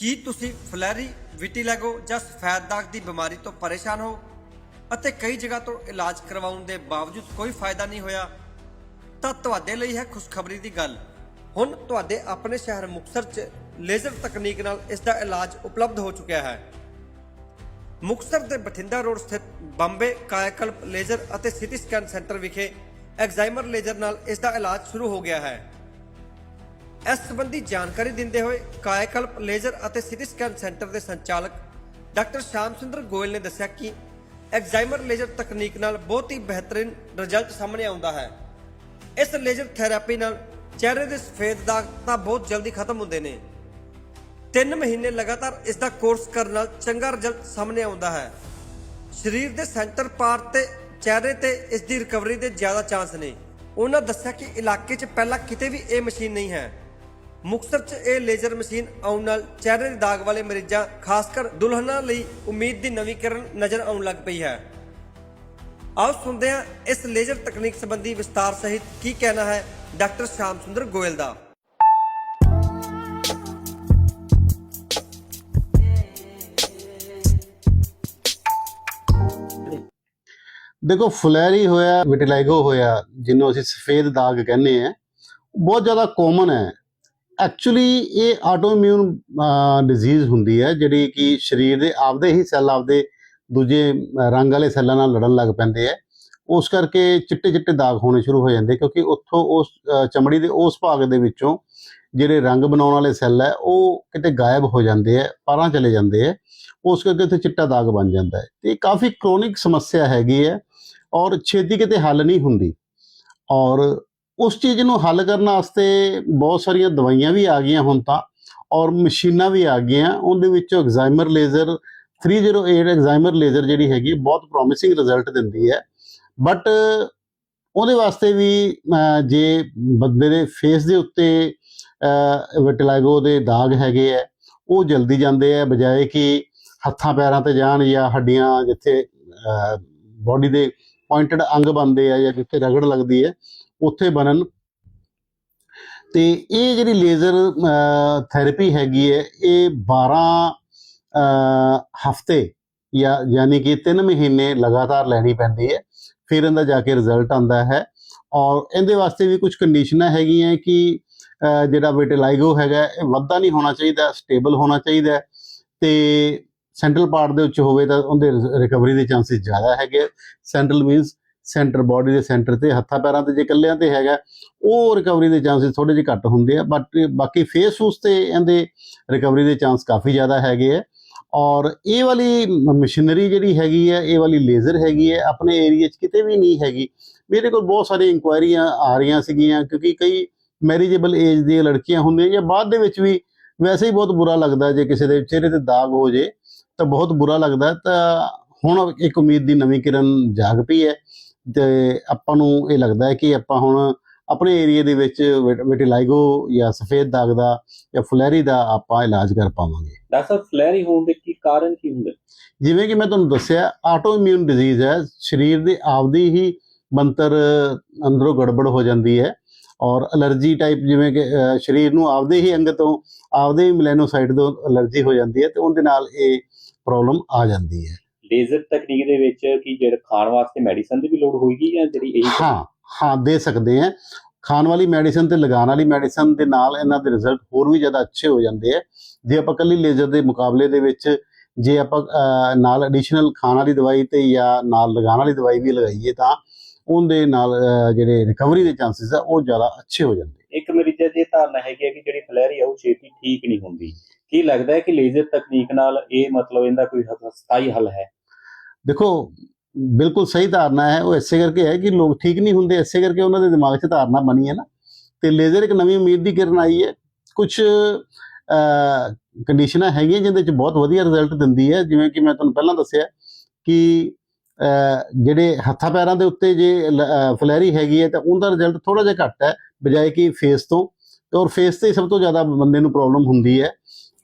ਕੀ ਤੁਸੀਂ ਫਲੈਰੀ, ਵਿਟੀਲੈਗੋ ਜਾਂ ਸਫੈਦ ਦਾਗ ਦੀ ਬਿਮਾਰੀ ਤੋਂ ਪਰੇਸ਼ਾਨ ਹੋ ਅਤੇ ਕਈ ਜਗ੍ਹਾ ਤੋਂ ਇਲਾਜ ਕਰਵਾਉਣ ਦੇ ਬਾਵਜੂਦ ਕੋਈ ਫਾਇਦਾ ਨਹੀਂ ਹੋਇਆ? ਤਾਂ ਤੁਹਾਡੇ ਲਈ ਹੈ ਖੁਸ਼ਖਬਰੀ ਦੀ ਗੱਲ। ਹੁਣ ਤੁਹਾਡੇ ਆਪਣੇ ਸ਼ਹਿਰ ਮੁਕਤਸਰ 'ਚ ਲੇਜ਼ਰ ਤਕਨੀਕ ਨਾਲ ਇਸ ਦਾ ਇਲਾਜ ਉਪਲਬਧ ਹੋ ਚੁੱਕਿਆ ਹੈ। ਮੁਕਤਸਰ ਦੇ ਬਠਿੰਡਾ ਰੋਡ ਸਥਿਤ ਬੰਬੇ ਕਾਇਕਲਪ ਲੇਜ਼ਰ ਅਤੇ ਸਿਟੀ ਸਕੈਨ ਸੈਂਟਰ ਵਿਖੇ ਐਗਜ਼ਾਈਮਰ ਲੇਜ਼ਰ ਨਾਲ ਇਸ ਦਾ ਇਲਾਜ ਸ਼ੁਰੂ ਹੋ ਗਿਆ ਹੈ। ਇਸ ਸੰਬੰਧੀ ਜਾਣਕਾਰੀ ਦਿੰਦੇ ਹੋਏ ਕਾਇਕਲਪ ਲੇਜ਼ਰ ਅਤੇ ਸਿਟੀ ਸਕੈਨ ਸੈਂਟਰ ਦੇ ਸੰਚਾਲਕ ਡਾਕਟਰ ਸ਼ਾਮ ਸੁੰਦਰ ਗੋਇਲ ਨੇ ਦੱਸਿਆ ਕਿ ਐਗਜ਼ਾਈਮਰ ਲੇਜ਼ਰ ਤਕਨੀਕ ਨਾਲ ਬਹੁਤ ਹੀ ਬਿਹਤਰੀਨ ਰਿਜ਼ਲਟ ਸਾਹਮਣੇ ਆਉਂਦਾ ਹੈ। ਇਸ ਲੇਜ਼ਰ ਥੈਰੇਪੀ ਨਾਲ ਚਿਹਰੇ ਦੇ ਸਫੇਦ ਦਾਗ ਤਾਂ ਬਹੁਤ ਜਲਦੀ ਖਤਮ ਹੁੰਦੇ ਨੇ। 3 ਮਹੀਨੇ ਲਗਾਤਾਰ ਇਸ ਦਾ ਕੋਰਸ ਕਰਨ ਨਾਲ ਚੰਗਾ ਰਿਜ਼ਲਟ ਸਾਹਮਣੇ ਆਉਂਦਾ ਹੈ। ਸਰੀਰ ਦੇ ਸੈਂਟਰ ਪਾਰਟ ਤੇ ਚਿਹਰੇ ਤੇ ਇਸ ਦੀ ਰਿਕਵਰੀ ਦੇ ਜ਼ਿਆਦਾ ਚਾਂਸ ਨੇ। ਉਹਨਾਂ ਦੱਸਿਆ ਕਿ ਇਲਾਕੇ 'ਚ ਪਹਿਲਾਂ ਕਿਤੇ ਵੀ ਇਹ ਮਸ਼ੀਨ ਨਹੀਂ ਹੈ। ਮੁਕਤਸਰ 'ਚ ਇਹ ਲੇਜ਼ਰ ਮਸ਼ੀਨ ਆਉਣ ਨਾਲ ਚਿਹਰੇ ਦੇ ਦਾਗ ਵਾਲੇ ਮਰੀਜ਼ਾਂ ਖਾਸ ਕਰ ਦੁਲਹਨਾਂ ਲਈ ਉਮੀਦ ਦੀ ਨਵੀਂ ਕਿਰਨ ਨਜ਼ਰ ਆਉਣ ਲੱਗ ਪਈ ਹੈ। ਆਓ ਸੁਣਦੇ ਹਾਂ ਇਸ ਲੇਜ਼ਰ ਤਕਨੀਕ ਸੰਬੰਧੀ ਵਿਸਤਾਰ ਸਹਿਤ ਕੀ ਕਹਿਣਾ ਹੈ ਡਾਕਟਰ ਸ਼ਾਮ ਸੁੰਦਰ ਗੋਇਲ ਦਾ। ਦੇਖੋ, ਫਲੈਰੀ ਹੋਇਆ ਵਿਟਿਲਾਈਗੋ ਹੋਇਆ, ਜਿਹਨੂੰ ਅਸੀਂ ਸਫੇਦ ਦਾਗ ਕਹਿੰਦੇ ਆ ਬਹੁਤ ਜ਼ਿਆਦਾ ਕਾਮਨ ਹੈ। ਐਕਚੁਅਲੀ ਇਹ ਆਟੋਇਮਿਊਨ ਡਿਜ਼ੀਜ਼ ਹੁੰਦੀ ਹੈ, ਜਿਹੜੀ ਕਿ ਸਰੀਰ ਦੇ ਆਪਦੇ ਹੀ ਸੈੱਲ ਆਪਦੇ ਦੂਜੇ ਰੰਗ ਵਾਲੇ ਸੈੱਲਾਂ ਨਾਲ ਲੜਨ ਲੱਗ ਪੈਂਦੇ ਆ ਉਸ ਕਰਕੇ ਚਿੱਟੇ ਚਿੱਟੇ ਦਾਗ ਹੋਣੇ ਸ਼ੁਰੂ ਹੋ ਜਾਂਦੇ, ਕਿਉਂਕਿ ਉੱਥੋਂ ਉਸ ਚਮੜੀ ਦੇ ਉਸ ਭਾਗ ਦੇ ਵਿੱਚੋਂ ਜਿਹੜੇ ਰੰਗ ਬਣਾਉਣ ਵਾਲੇ ਸੈੱਲ ਹੈ, ਉਹ ਕਿਤੇ ਗਾਇਬ ਹੋ ਜਾਂਦੇ ਆ ਪਰਾਂ ਚਲੇ ਜਾਂਦੇ ਆ ਉਸ ਕਰਕੇ ਉੱਥੇ ਚਿੱਟਾ ਦਾਗ ਬਣ ਜਾਂਦਾ ਹੈ। ਤੇ ਕਾਫੀ ਕ੍ਰੋਨਿਕ ਸਮੱਸਿਆ ਹੈਗੀ ਹੈ ਔਰ ਛੇਤੀ ਕਿਤੇ ਹੱਲ ਨਹੀਂ ਹੁੰਦੀ। ਔਰ ਉਸ ਚੀਜ਼ ਨੂੰ ਹੱਲ ਕਰਨ ਵਾਸਤੇ ਬਹੁਤ ਸਾਰੀਆਂ ਦਵਾਈਆਂ ਵੀ ਆ ਗਈਆਂ ਹੁਣ ਤਾਂ, ਔਰ ਮਸ਼ੀਨਾਂ ਵੀ ਆ ਗਈਆਂ, ਉਹਦੇ ਵਿੱਚੋਂ ਐਗਜ਼ਾਈਮਰ ਲੇਜ਼ਰ 308 ਐਗਜ਼ਾਈਮਰ ਲੇਜ਼ਰ ਜਿਹੜੀ ਹੈਗੀ, ਬਹੁਤ ਪ੍ਰੋਮਿਸਿੰਗ ਰਿਜ਼ਲਟ ਦਿੰਦੀ ਹੈ। ਬਟ ਉਹਦੇ ਵਾਸਤੇ ਵੀ ਜੇ ਬੰਦੇ ਦੇ ਫੇਸ ਦੇ ਉੱਤੇ ਵਿਟਲਾਈਗੋ ਦੇ ਦਾਗ ਹੈਗੇ ਆ ਉਹ ਜਲਦੀ ਜਾਂਦੇ ਆ ਬਜਾਏ ਕਿ ਹੱਥਾਂ ਪੈਰਾਂ ਤੇ ਜਾਣ ਜਾਂ ਹੱਡੀਆਂ ਜਿੱਥੇ ਬਾਡੀ ਦੇ ਪੁਆਇੰਟਡ ਅੰਗ ਬਣਦੇ ਆ ਜਾਂ ਜਿੱਥੇ ਰਗੜ ਲੱਗਦੀ ਹੈ ਉੱਥੇ ਬਣਨ। ਤੇ ਇਹ ਜਿਹੜੀ ਲੇਜ਼ਰ ਥੈਰੇਪੀ ਹੈਗੀ ਹੈ, ਇਹ 12 ਹਫ਼ਤੇ ਜਾਂ ਯਾਨੀ ਕਿ 3 ਮਹੀਨੇ ਲਗਾਤਾਰ ਲੈਣੀ ਪੈਂਦੀ ਹੈ। ਫਿਰ ਇਹਦਾ ਜਾ ਕੇ ਰਿਜ਼ਲਟ ਆਉਂਦਾ ਹੈ। ਔਰ ਇਹਦੇ ਵਾਸਤੇ ਵੀ ਕੁਝ ਕੰਡੀਸ਼ਨਾਂ ਹੈਗੀਆਂ ਕਿ ਜਿਹੜਾ ਵਿਟਿਲਾਈਗੋ ਹੈਗਾ, ਇਹ ਵੱਧਾ ਨਹੀਂ ਹੋਣਾ ਚਾਹੀਦਾ ਸਟੇਬਲ ਹੋਣਾ ਚਾਹੀਦਾ ਹੈ। ਤੇ ਸੈਂਟਰਲ ਪਾਰਟ ਦੇ ਵਿੱਚ ਹੋਵੇ ਤਾਂ ਉਹਦੇ ਰਿਕਵਰੀ ਦੇ ਚਾਂਸਸ ਜ਼ਿਆਦਾ ਹੈਗੇ ਸੈਂਟਰਲ ਮੀਨਸ ਸੈਂਟਰ ਬਾਡੀ ਦੇ ਸੈਂਟਰ ਤੇ, ਹੱਥਾਂ ਪੈਰਾਂ ਤੇ ਜੇ ਇਕੱਲਿਆਂ ਤੇ ਹੈਗਾ, ਉਹ ਰਿਕਵਰੀ ਦੇ ਚਾਂਸਸ ਥੋੜੇ ਜਿਹੇ ਘੱਟ ਹੁੰਦੇ ਆ ਬਟ ਬਾਕੀ ਫੇਸ ਉਸ ਤੇ ਇਹਦੇ ਰਿਕਵਰੀ ਦੇ ਚਾਂਸ ਕਾਫੀ ਜ਼ਿਆਦਾ ਹੈਗੇ ਆ। ਔਰ ਇਹ ਵਾਲੀ ਮਸ਼ੀਨਰੀ ਜਿਹੜੀ ਹੈਗੀ ਹੈ ਇਹ ਵਾਲੀ ਲੇਜ਼ਰ ਹੈਗੀ ਹੈ ਆਪਣੇ ਏਰੀਆ 'ਚ ਕਿਤੇ ਵੀ ਨਹੀਂ ਹੈਗੀ। ਮੇਰੇ ਕੋਲ ਬਹੁਤ ਸਾਰੀ ਇਨਕੁਆਇਰੀਆਂ ਆ ਰਹੀਆਂ ਸੀਗੀਆਂ, ਕਿਉਂਕਿ ਕਈ ਮੈਰਿਜੇਬਲ ਏਜ ਦੀਆਂ ਲੜਕੀਆਂ ਹੁੰਦੀਆਂ ਜਾਂ ਬਾਅਦ ਦੇ ਵਿੱਚ ਵੀ ਵੈਸੇ ਹੀ ਬਹੁਤ ਬੁਰਾ ਲੱਗਦਾ ਜੇ ਕਿਸੇ ਦੇ ਚਿਹਰੇ ਤੇ ਦਾਗ ਹੋ ਜੇ, ਤਾਂ ਬਹੁਤ ਬੁਰਾ ਲੱਗਦਾ। ਤਾਂ ਹੁਣ ਇੱਕ ਉਮੀਦ ਦੀ ਨਵੀਂ ਕਿਰਨ ਜਾਗ ਪਈ ਹੈ। ਤੇ ਆਪਾਂ ਨੂੰ ਇਹ ਲੱਗਦਾ ਹੈ ਕਿ ਆਪਾਂ ਹੁਣ ਆਪਣੇ ਏਰੀਆ ਦੇ ਵਿੱਚ ਵਿਟ- ਵਿਟਿਲਾਈਗੋ ਜਾਂ ਸਫੇਦ ਦਾਗ ਦਾ ਜਾਂ ਫੁਲੈਰੀ ਦਾ ਆਪਾਂ ਇਲਾਜ ਕਰ ਪਾਵਾਂਗੇ। ਡਾਕਟਰ ਫਲੈਰੀ ਹੋਣ ਦੇ ਕੀ ਕਾਰਨ ਕੀ ਹੁੰਦੇ? ਜਿਵੇਂ ਕਿ ਮੈਂ ਤੁਹਾਨੂੰ ਦੱਸਿਆ ਆਟੋਇਮਿਊਨ ਡਿਜ਼ੀਜ਼ ਹੈ ਸਰੀਰ ਦੇ ਆਪਦੀ ਹੀ ਮੰਤਰ ਅੰਦਰੋਂ ਗੜਬੜ ਹੋ ਜਾਂਦੀ ਹੈ ਔਰ ਅਲਰਜੀ ਟਾਈਪ ਜਿਵੇਂ ਕਿ ਸਰੀਰ ਨੂੰ ਆਪਦੇ ਹੀ ਅੰਗ ਤੋਂ ਆਪਦੇ ਹੀ ਮੈਲੈਨੋਸਾਈਟ ਤੋਂ ਅਲਰਜੀ ਹੋ ਜਾਂਦੀ ਹੈ ਤੇ ਉਹਦੇ ਨਾਲ ਇਹ ਪ੍ਰੋਬਲਮ ਆ ਜਾਂਦੀ ਹੈ। ਲੇਜ਼ਰ ਤਕਨੀਕ ਦੇ ਵਿੱਚ ਕੀ ਜਿਹੜਾ ਖਾਣ ਵਾਸਤੇ ਮੈਡੀਸਨ ਦੀ ਵੀ ਲੋੜ ਹੋਏਗੀ ਜਾਂ ਜਿਹੜੀ ਇਹ ਹਾਂ ਹਾਂ ਦੇ ਸਕਦੇ ਆ। ਖਾਣ ਵਾਲੀ ਮੈਡੀਸਨ ਤੇ ਲਗਾਉਣ ਵਾਲੀ ਮੈਡੀਸਨ ਦੇ ਨਾਲ ਇਹਨਾਂ ਦੇ ਰਿਜ਼ਲਟ ਹੋਰ ਵੀ ਜ਼ਿਆਦਾ ਅੱਛੇ ਹੋ ਜਾਂਦੇ ਆ। ਜੇ ਆਪਾਂ ਕੱਲੀ ਲੇਜ਼ਰ ਦੇ ਮੁਕਾਬਲੇ ਦੇ ਵਿੱਚ ਜੇ ਆਪਾਂ ਨਾਲ ਐਡੀਸ਼ਨਲ ਖਾਣ ਵਾਲੀ ਦਵਾਈ ਤੇ ਜਾਂ ਨਾਲ ਲਗਾਉਣ ਵਾਲੀ ਦਵਾਈ ਵੀ ਲਗਾਈਏ ਤਾਂ ਉਹਦੇ ਨਾਲ ਜਿਹੜੇ ਰਿਕਵਰੀ ਦੇ ਚਾਂਸਸ ਆ ਉਹ ਜ਼ਿਆਦਾ ਅੱਛੇ ਹੋ ਜਾਂਦੇ ਇੱਕ ਮੇਰੀ ਜੇ ਇਹ ਧਾਰਨਾ ਹੈਗੀ ਹੈ ਕਿ ਜਿਹੜੀ ਫਲੈਰੀ ਆ ਉਹ ਛੇਤੀ ਠੀਕ ਨਹੀਂ ਹੁੰਦੀ। ਕੀ ਲੱਗਦਾ ਹੈ ਕਿ ਲੇਜ਼ਰ ਤਕਨੀਕ ਨਾਲ ਇਹ ਮਤਲਬ ਇਹਦਾ ਕੋਈ ਸਥਾਈ ਹੱਲ ਹੈ? ਦੇਖੋ, ਬਿਲਕੁਲ ਸਹੀ ਧਾਰਨਾ ਹੈ, ਉਹ ਇਸੇ ਕਰਕੇ ਹੈ ਕਿ ਲੋਕ ਠੀਕ ਨਹੀਂ ਹੁੰਦੇ, ਇਸੇ ਕਰਕੇ ਉਹਨਾਂ ਦੇ ਦਿਮਾਗ 'ਚ ਧਾਰਨਾ ਬਣੀ ਹੈ ਨਾ। ਤੇ ਲੇਜ਼ਰ ਇੱਕ ਨਵੀਂ ਉਮੀਦ ਦੀ ਕਿਰਨ ਆਈ ਹੈ। ਕੁਝ ਕੰਡੀਸ਼ਨਾਂ ਹੈਗੀਆਂ ਜਿਹਦੇ 'ਚ ਬਹੁਤ ਵਧੀਆ ਰਿਜ਼ਲਟ ਦਿੰਦੀ ਹੈ। ਜਿਵੇਂ ਕਿ ਮੈਂ ਤੁਹਾਨੂੰ ਪਹਿਲਾਂ ਦੱਸਿਆ ਕਿ ਜਿਹੜੇ ਹੱਥਾਂ ਪੈਰਾਂ ਦੇ ਉੱਤੇ ਜੇ ਫਲੈਰੀ ਹੈਗੀ ਹੈ ਤਾਂ ਉਹਦਾ ਰਿਜ਼ਲਟ ਥੋੜਾ ਜਿਹਾ ਘੱਟ ਹੈ, ਬਜਾਏ ਕਿ ਫੇਸ ਤੋਂ। ਔਰ ਫੇਸ ਤੇ ਸਭ ਤੋਂ ਜ਼ਿਆਦਾ ਬੰਦੇ ਨੂੰ ਪ੍ਰੋਬਲਮ ਹੁੰਦੀ ਹੈ।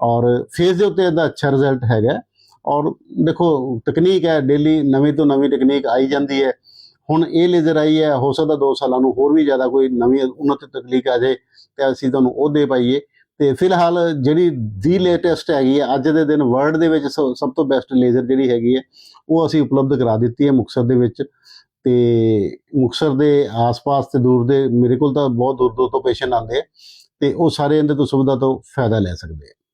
ਔਰ ਫੇਸ ਦੇ ਉੱਤੇ ਇਹਦਾ ਅੱਛਾ ਰਿਜ਼ਲਟ ਹੈਗਾ। ਔਰ ਦੇਖੋ, ਤਕਨੀਕ ਹੈ ਡੇਲੀ ਨਵੀਂ ਤੋਂ ਨਵੀਂ ਤਕਨੀਕ ਆਈ ਜਾਂਦੀ ਹੈ। ਹੁਣ ਇਹ ਲੇਜ਼ਰ ਆਈ ਹੈ, ਹੋ ਸਕਦਾ 2 ਸਾਲਾਂ ਨੂੰ ਹੋਰ ਵੀ ਜ਼ਿਆਦਾ ਕੋਈ ਨਵੀਂ ਉન્નਤ ਤਕਨੀਕ ਆ ਜਾਏ ਤੇ ਅਸੀਂ ਤੁਹਾਨੂੰ ਉਹ ਦੇ ਪਾਈਏ। ਤੇ ਫਿਲਹਾਲ ਜਿਹੜੀ ਦੀ ਲੇਟੈਸਟ ਹੈਗੀ ਹੈ, ਅੱਜ ਦੇ ਦਿਨ ਵਰਲਡ ਦੇ ਵਿੱਚ ਸ- ਸਭ ਤੋਂ ਬੈਸਟ ਲੇਜ਼ਰ ਜਿਹੜੀ ਹੈਗੀ ਹੈ, ਉਹ ਅਸੀਂ ਉਪਲਬਧ ਕਰਾ ਦਿੱਤੀ ਹੈ ਮੁਕਤਸਰ ਦੇ ਵਿੱਚ। ਤੇ ਮੁਕਤਸਰ ਦੇ ਆਸ-ਪਾਸ ਤੇ ਦੂਰ ਦੇ ਮੇਰੇ ਕੋਲ ਤਾਂ ਬਹੁਤ ਦੂਰ ਦੂਰ ਤੋਂ ਪੇਸ਼ੈਂਟ ਆਉਂਦੇ ਆ, ਤੇ ਉਹ ਸਾਰੇ ਇਹਦੇ ਤੋਂ ਸੁਵਿਧਾ ਤੋਂ ਫਾਇਦਾ ਲੈ ਸਕਦੇ ਆ।